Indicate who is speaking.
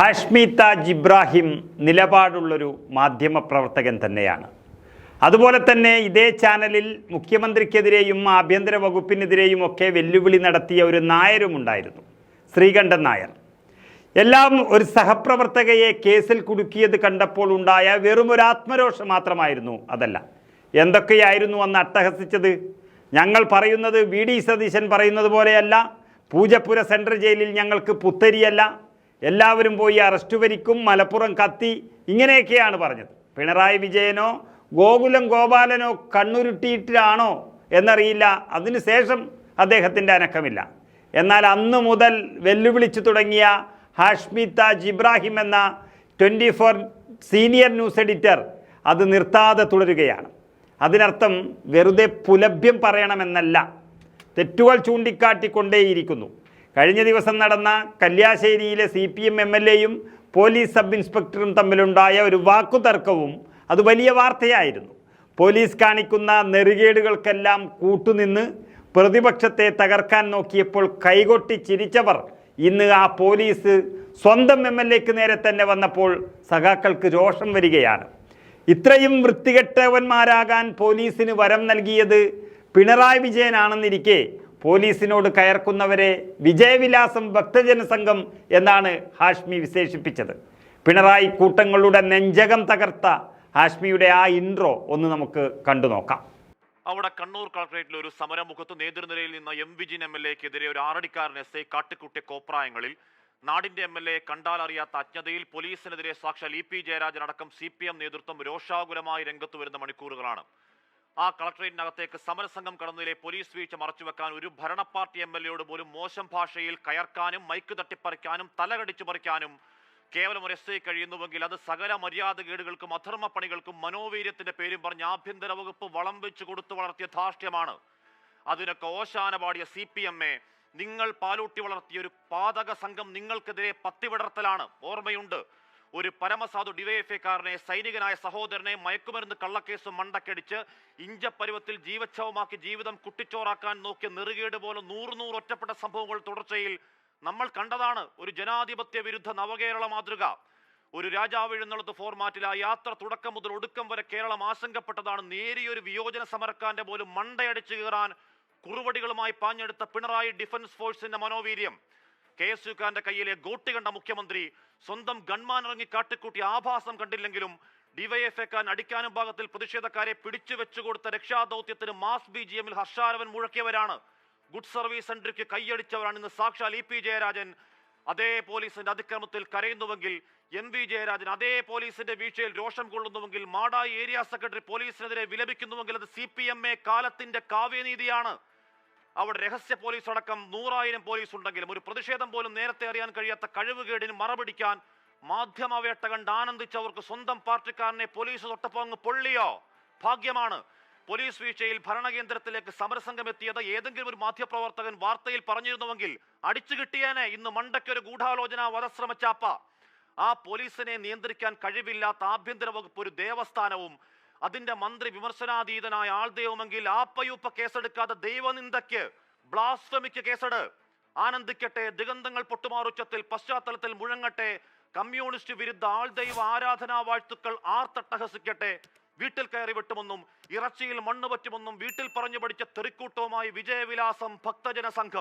Speaker 1: ഹാഷ്മി താജ് ഇബ്രാഹിം മാധ്യമ പ്രവർത്തകൻ തന്നെയാണ്. അതുപോലെ തന്നെ ഇതേ ചാനലിൽ മുഖ്യമന്ത്രിക്കെതിരെയും ആഭ്യന്തര വകുപ്പിനെതിരെയും ഒക്കെ വെല്ലുവിളി നടത്തിയ ഒരു നായരും നായരുമുണ്ടായിരുന്നു ശ്രീകണ്ഠൻ നായർ. എല്ലാം ഒരു സഹപ്രവർത്തകയെ കേസിൽ കുടുക്കിയത് കണ്ടപ്പോൾ ഉണ്ടായ വെറും ഒരു ആത്മരോഷം മാത്രമായിരുന്നു അതല്ല. എന്തൊക്കെയായിരുന്നു അന്ന് അട്ടഹസിച്ചത്? ഞങ്ങൾ പറയുന്നത് വി ഡി സതീശൻ പറയുന്നത് പോലെയല്ല പൂജപ്പുര സെൻട്രൽ ജയിലിൽ ഞങ്ങൾക്ക് പുത്തരിയല്ല എല്ലാവരും പോയി അറസ്റ്റ് വരിക്കും മലപ്പുറം കത്തി ഇങ്ങനെയൊക്കെയാണ് പറഞ്ഞത്. പിണറായി വിജയനോ ഗോകുലം ഗോപാലനോ കണ്ണുരുട്ടിയിട്ടാണോ എന്നറിയില്ല. അതിനുശേഷം അദ്ദേഹത്തിന്റെ അനക്കമില്ല. എന്നാൽ അന്ന് മുതൽ വെല്ലുവിളിച്ചു തുടങ്ങിയ ഹാഷ്മി താജ് ഇബ്രാഹിം എന്ന twenty four senior news editor അത് നിർത്താതെ തുടരുകയാണ്. അതിനർത്ഥം വെറുതെ പുലഭ്യം പറയണമെന്നല്ല. തെറ്റുകൾ ചൂണ്ടിക്കാട്ടിക്കൊണ്ടേയിരിക്കുന്നു. കഴിഞ്ഞ ദിവസം നടന്ന കല്യാശ്ശേരിയിലെ C P M M L എയും പോലീസ് സബ് ഇൻസ്പെക്ടറും തമ്മിലുണ്ടായ ഒരു വാക്കുതർക്കവും അത് വലിയ വാർത്തയായിരുന്നു. പോലീസ് കാണിക്കുന്ന നെറുകേടുകൾക്കെല്ലാം കൂട്ടുനിന്ന് പ്രതിപക്ഷത്തെ തകർക്കാൻ നോക്കിയപ്പോൾ കൈകൊട്ടി ചിരിച്ചവർ ഇന്ന് ആ പോലീസ് സ്വന്തം എം എൽ എക്ക് നേരെ തന്നെ വന്നപ്പോൾ സഖാക്കൾക്ക് രോഷം വരികയാണ്. ഇത്രയും വൃത്തികെട്ടവന്മാരാകാൻ പോലീസിന് വരം നൽകിയത് പിണറായി വിജയനാണെന്നിരിക്കെ പോലീസിനോട് കയർക്കുന്നവരെ വിജയവിലാസം ഭക്തജന സംഘം എന്നാണ് ഹാഷ്മി വിശേഷിപ്പിച്ചത്. പിണറായി കൂട്ടങ്ങളുടെ നെഞ്ചകം തകർത്ത ഹാഷ്മിയുടെ ആ ഇൻട്രോ ഒന്ന് നമുക്ക് കണ്ടു നോക്കാം.
Speaker 2: അവിടെ കണ്ണൂർ കളക്ടറേറ്റിൽ ഒരു സമരമുഖത്ത് നേതൃനിരയിൽ നിന്ന് എം വിജിൻ എം എൽ എക്കെതിരെ ഒരു ആറടിക്കാരൻ എസ് ഐ കാട്ടിക്കുട്ടിയ കോപ്രായങ്ങളിൽ നാടിന്റെ എം എൽ എ കണ്ടാൽ അറിയാത്ത അജ്ഞതയിൽ പോലീസിനെതിരെ സാക്ഷാൽ ഇ പി ജയരാജൻ അടക്കം സി പി എം നേതൃത്വം രോഷാകുലമായി രംഗത്ത് വരുന്ന മണിക്കൂറുകളാണ്. ആ കളക്ടറേറ്റിനകത്തേക്ക് സമരസംഘം കടന്നതിലെ പോലീസ് വീഴ്ച മറച്ചുവെക്കാൻ ഒരു ഭരണ പാർട്ടി എം എൽ എയോട് പോലും മോശം ഭാഷയിൽ കയർക്കാനും മൈക്ക് തട്ടിപ്പറിക്കാനും തലകടിച്ചു പറിക്കാനും കേവലം ഒരു എസ് ഐ കഴിയുന്നുവെങ്കിൽ അത് സകല മര്യാദകേടുകൾക്കും അധർമ്മ പണികൾക്കും മനോവീര്യത്തിന്റെ പേരും പറഞ്ഞ് ആഭ്യന്തര വകുപ്പ് വളം വെച്ച് കൊടുത്തു വളർത്തിയ ധാർഷ്ട്യമാണ്. അതിനൊക്കെ ഓശാന പാടിയ സി പി എം എ നിങ്ങൾ പാലൂട്ടി വളർത്തിയ ഒരു പാതക സംഘം നിങ്ങൾക്കെതിരെ പത്തിവിടർത്തലാണ്. ഓർമ്മയുണ്ട്. ഒരു പരമസാധു ഡിവൈഎഫ്ഐക്കാരനെ സൈനികനായ സഹോദരനെ മയക്കുമരുന്ന് കള്ളക്കേസ് മണ്ടക്കടിച്ച് ഇഞ്ചപ്പരുവത്തിൽ ജീവച്ഛവമാക്കി ജീവിതം കുട്ടിച്ചോറാക്കാൻ നോക്കിയ നെറുകേട് പോലെ നൂറ് നൂറ് ഒറ്റപ്പെട്ട സംഭവങ്ങൾ തുടർച്ചയിൽ നമ്മൾ കണ്ടതാണ്. ഒരു ജനാധിപത്യ വിരുദ്ധ നവകേരള മാതൃക. ഒരു രാജാവ് എഴുന്നള്ളത്ത് ഫോർമാറ്റിൽ ആ യാത്ര തുടക്കം മുതൽ ഒടുക്കം വരെ കേരളം ആശങ്കപ്പെട്ടതാണ്. നേരിയൊരു വിയോജന സമരക്കാരന്റെ പോലും മണ്ടയടിച്ചു കയറാൻ കുറുവടികളുമായി പാഞ്ഞെടുത്ത പിണറായി ഡിഫൻസ് ഫോഴ്സിന്റെ മനോവീര്യം. കെ എസ് യുക്കാരന്റെ കയ്യിലെ ഗോട്ടി കണ്ട മുഖ്യമന്ത്രി സ്വന്തം ഗൺമാൻ ഇറങ്ങി കാട്ടിക്കൂട്ടിയ ആഭാസം കണ്ടില്ലെങ്കിലും ഡിവൈഎഫ്ഐക്കാരൻ അടിക്കാനും ഭാഗത്തിൽ പ്രതിഷേധക്കാരെ പിടിച്ചു വെച്ചുകൊടുത്ത രക്ഷാദൗത്യത്തിന് മാസ് ബി ജി എമ്മിൽ ഹർഷാരവൻ മുഴക്കിയവരാണ്. ഗുഡ് സർവീസ് സെന്ററിക്ക് കൈയടിച്ചവരാണ് ഇന്ന്. സാക്ഷാൽ ഇ പി ജയരാജൻ അതേ പോലീസിന്റെ അതിക്രമത്തിൽ കരയുന്നുവെങ്കിൽ എം വി ജയരാജൻ അതേ പോലീസിന്റെ വീഴ്ചയിൽ രോഷം കൊള്ളുന്നുവെങ്കിൽ മാടായി ഏരിയ സെക്രട്ടറി പോലീസിനെതിരെ വിലപിക്കുന്നുവെങ്കിൽ അത് സി പി എം എ കാലത്തിന്റെ കാവ്യനീതിയാണ്. അവിടെ രഹസ്യ പോലീസ് അടക്കം നൂറായിരം പോലീസ് ഉണ്ടെങ്കിലും ഒരു പ്രതിഷേധം പോലും നേരത്തെ അറിയാൻ കഴിയാത്ത കഴിവുകേടിന് മറപിടിക്കാൻ മാധ്യമവേട്ട കണ്ട് ആനന്ദിച്ചവർക്ക് സ്വന്തം പാർട്ടിക്കാരനെ പോലീസ് തൊട്ടപ്പോ അങ്ങ് പൊള്ളിയോ? ഭാഗ്യമാണ്. പോലീസ് വീഴ്ചയിൽ ഭരണകേന്ദ്രത്തിലേക്ക് സമരസംഘം എത്തിയത് ഏതെങ്കിലും ഒരു മാധ്യമപ്രവർത്തകൻ വാർത്തയിൽ പറഞ്ഞിരുന്നുവെങ്കിൽ അടിച്ചു കിട്ടിയേനെ. ഇന്ന് മണ്ടയ്ക്കൊരു ഗൂഢാലോചന വധശ്രമച്ചാപ്പ ആ പോലീസിനെ നിയന്ത്രിക്കാൻ കഴിവില്ലാത്ത ആഭ്യന്തര വകുപ്പ് ഒരു ദേവസ്ഥാനവും അതിന്റെ മന്ത്രി വിമർശനാതീതനായ ആൾ ദൈവമെങ്കിൽ ആപ്പയൂപ്പ കേസെടുക്കാതെ ദൈവനിന്ദയ്ക്ക് ബ്ലാസ്ഫമിക്ക് കേസെട്. ആനന്ദിക്കട്ടെ ദിഗന്ധങ്ങൾ പൊട്ടുമാറുച്ചത്തിൽ പശ്ചാത്തലത്തിൽ മുഴങ്ങട്ടെ കമ്മ്യൂണിസ്റ്റ് വിരുദ്ധ ആൾ ദൈവ ആരാധനാ വാഴ്ത്തുക്കൾ ആർത്തട്ടഹസിക്കട്ടെ വീട്ടിൽ കയറി വെട്ടുമെന്നും ഇറച്ചിയിൽ മണ്ണ് പറ്റുമെന്നും വീട്ടിൽ പറഞ്ഞു പഠിച്ച തെറിക്കൂട്ടവുമായി വിജയവിലാസം ഭക്തജന സംഘം